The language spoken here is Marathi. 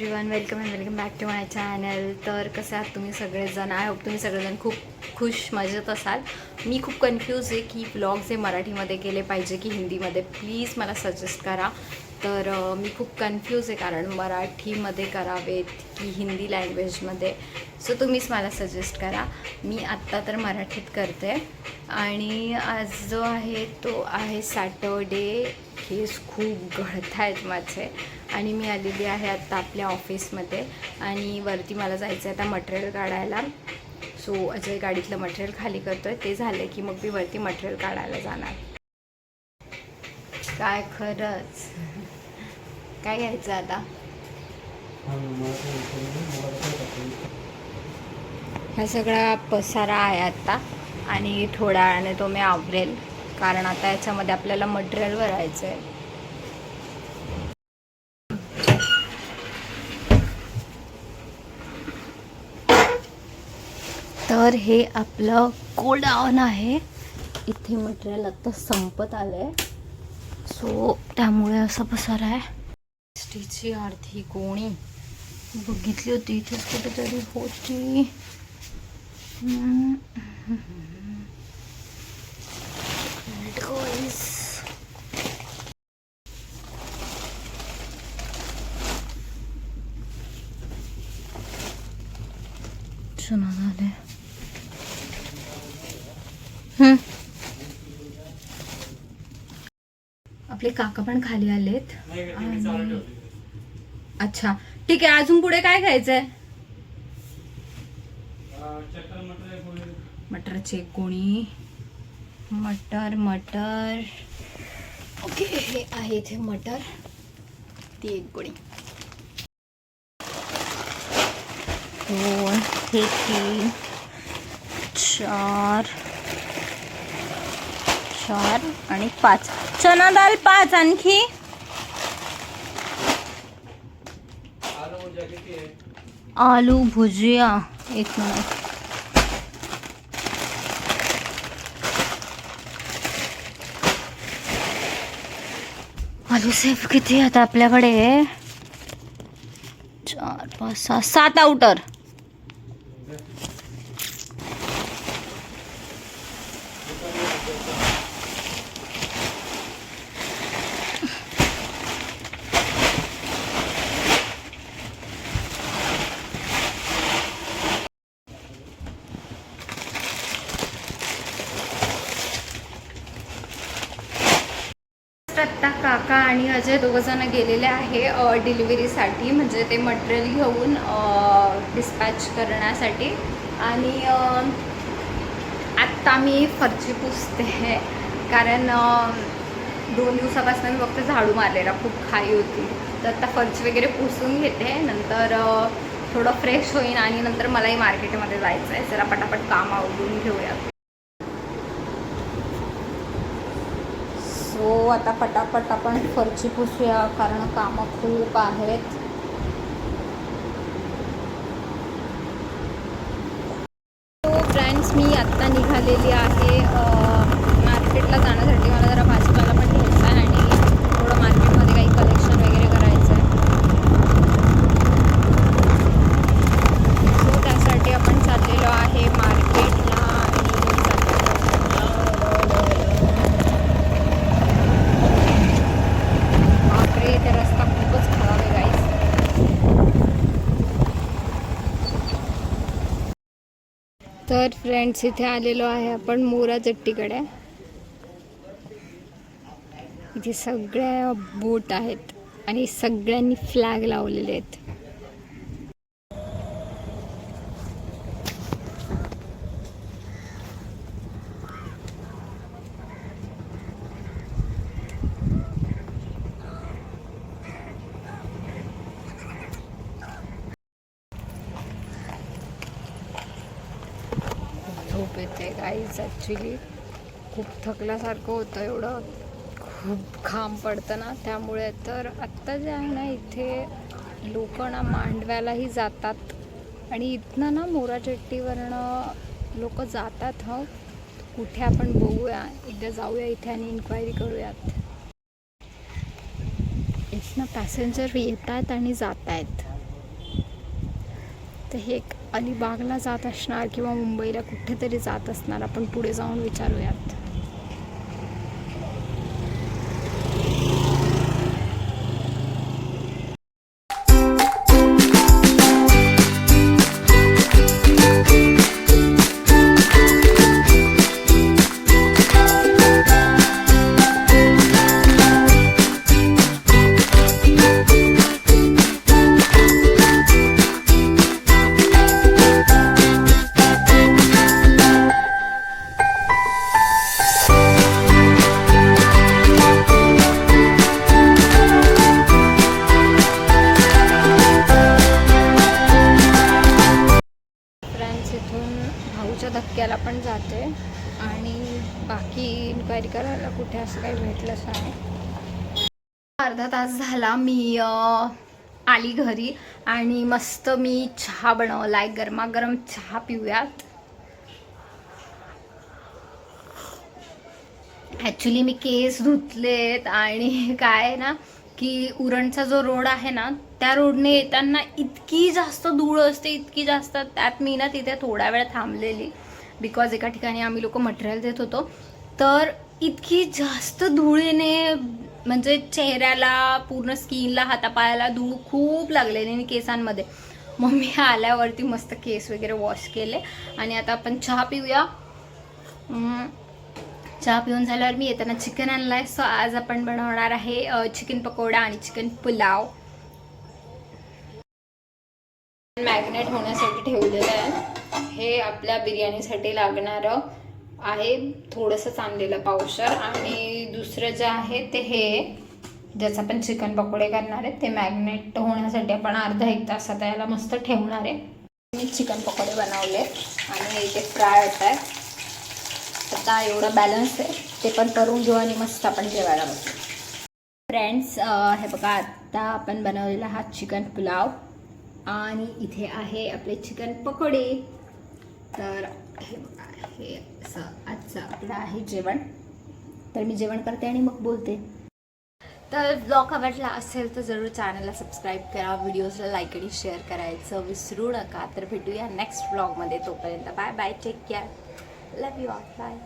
Everyone welcome and welcome back to my channel तर कसे आहात तुम्ही सगळेजण? आय होप तुम्ही सगळेजण खूप खुश मजेत असाल. मी खूप कन्फ्यूज आहे की ब्लॉग्स हे मराठीमध्ये केले पाहिजे की हिंदीमध्ये. प्लीज मला सजेस्ट करा. तर मी खूप कन्फ्यूज आहे कारण मराठीमध्ये करावेत की हिंदी लँग्वेजमध्ये सो तुम्हीच मला सजेस्ट करा. मी आत्ता तर मराठीत करते. आणि आज जो आहे तो आहे सॅटर्डे केस खूप गळत आहेत माझे. आणि मी आलेली आहे आत्ता आपल्या ऑफिसमध्ये आणि वरती मला जायचं आहे आता मटेरियल काढायला. सो अजय गाडीतलं मटेरियल खाली करतो आहे ते झालं की मग मी वरती मटेरियल काढायला जाणार. काय खरंच. काय घ्यायचं आता? हा सगळा पसारा आहे आता आणि थोड्या वेळाने तो मी आवरेल. कारण आता याच्यामध्ये आपल्याला मटेरियल भरायचं आहे तर हे आपलं गोडाऊन आहे. इथे मटेरियल आता संपत आलं आहे सो त्यामुळे असं पसार आहे. स्टीची अर्धी गोणी बघितली होती इथेच कुठेतरी होती हम्म. It goes. चुना झाले आपले काका पण खाली आलेत. अच्छा. ठीक आहे अजून पुढे काय खायचंय? मटरची एक गोणी मटर मटर. ओके हे आहे इथे मटर. ती एक गोणी दोन हे तीन चार. चार आणि पाच. चना दाल पाच आणखी. आलू भुजिया. एक मिनिट. आलू सेफ किती आहेत आपल्याकडे? चार पाच सहा सात आउटर आत्ता काका आणि अजय दोघंजण गेलेले आहे डिलिव्हरीसाठी म्हणजे ते मटेरियल घेऊन डिस्पॅच करण्यासाठी. आणि आत्ता मी फरची पुसते कारण दोन दिवसापासून मी फक्त झाडू मारलेला. खूप खाई होती. तर आत्ता फरची वगैरे पुसून घेते. नंतर थोडं फ्रेश होईन आणि नंतर मलाही मार्केटमध्ये जायचं आहे जरा पटापट काम आवडून घेऊया सो आता पटापट आपण फरची पुसूया कारण कामं खूप आहेत. हो, सो फ्रेंड्स मी आत्ता निघालेली आहे मार्केटला जाण्यासाठी. मला जरा भाजीपाला पण घ्यायचा आहे आणि थोडं मार्केटमध्ये काही कलेक्शन वगैरे करायचं आहे सो त्यासाठी आपण चाललेलो आहे मार्केटला बापरे ते रस्ता खूपच खराब आहे गाईस तर फ्रेंड्स इथे आलेलो आहे आपण मोरा चट्टीकडे इथे सगळ्या बोट आहेत आणि सगळ्यांनी फ्लॅग लावलेले आहेत. झोप येते. काहीच ॲक्च्युली खूप थकल्यासारखं होतं एवढं. खूप घाम पडतं ना त्यामुळे तर आत्ता जे आहे ना इथे लोक ना मांडव्यालाही जातात. आणि इथनं ना मोरा चट्टीवरनं लोक जातात हं. कुठे आपण बघूया. एकदा जाऊया इथे आणि इन्क्वायरी करूयात. इथनं पॅसेंजर येत आहेत आणि जात आहेत तर हे एक अलिबागला जात असणार किंवा मुंबईला कुठेतरी जात असणार. आपण पुढे जाऊन विचारूयात. भाऊच्या पण जाते. आणि बाकी इन्क्वायरी करायला कुठे असं काही भेटलंच नाही. अर्धा तास झाला मी आली घरी आणि मस्त मी चहा बनवला आहे गरमागरम चहा पिऊयात. ॲक्च्युली मी केस धुतलेत आणि काय आहे ना की उरणचा जो रोड आहे ना त्या रोडने येताना इतकी जास्त धूळ असते इतकी जास्त त्यात मी ना तिथे थोडा वेळ थांबलेली. बिकॉज एका ठिकाणी आम्ही लोक मटेरियल देत होतो. तर इतकी जास्त धुळीने म्हणजे चेहऱ्याला पूर्ण स्किनला हातापायाला धूळ खूप लागलेली आणि केसांमध्ये. मग मी आल्यावरती मस्त केस वगैरे वॉश केले. आणि आता आपण चहा पिऊया. चहा पिऊन झाल्यावर मी येताना चिकन आणलाय. सो आज आपण बनवणार आहे चिकन पकोडा आणि चिकन पुलाव. मॅग्नेट होण्यासाठी ठेवलेलं आहे. हे आपल्या बिर्याणीसाठी लागणारं आहे थोडंसं चांदलेलं पावशर आणि दुसरं जे आहे ते हे ज्याचं आपण चिकन पकोडे करणार आहे ते मॅग्नेट होण्यासाठी आपण अर्धा एक तास आता याला मस्त ठेवणार आहे. मी चिकन पकोडे बनवले आणि ते फ्राय होत आहे. आता एवढं बॅलन्स आहे ते पण करून घेऊ आणि मस्त आपण जेवायला बसू. फ्रेंड्स हे बघा आता आपण बनवलेला हा चिकन पुलाव. आणि इथे आहे आपले चिकन पकोडे. तर हे बघा हे असं आजचं आपलं आहे जेवण. तर मी जेवण करते आणि मग बोलते. तर ब्लॉग आवडला असेल तर जरूर चॅनलला सबस्क्राईब करा व्हिडिओजला लाईक आणि शेअर करायचं विसरू नका. तर भेटूया नेक्स्ट ब्लॉगमध्ये तोपर्यंत bye bye take care love you all bye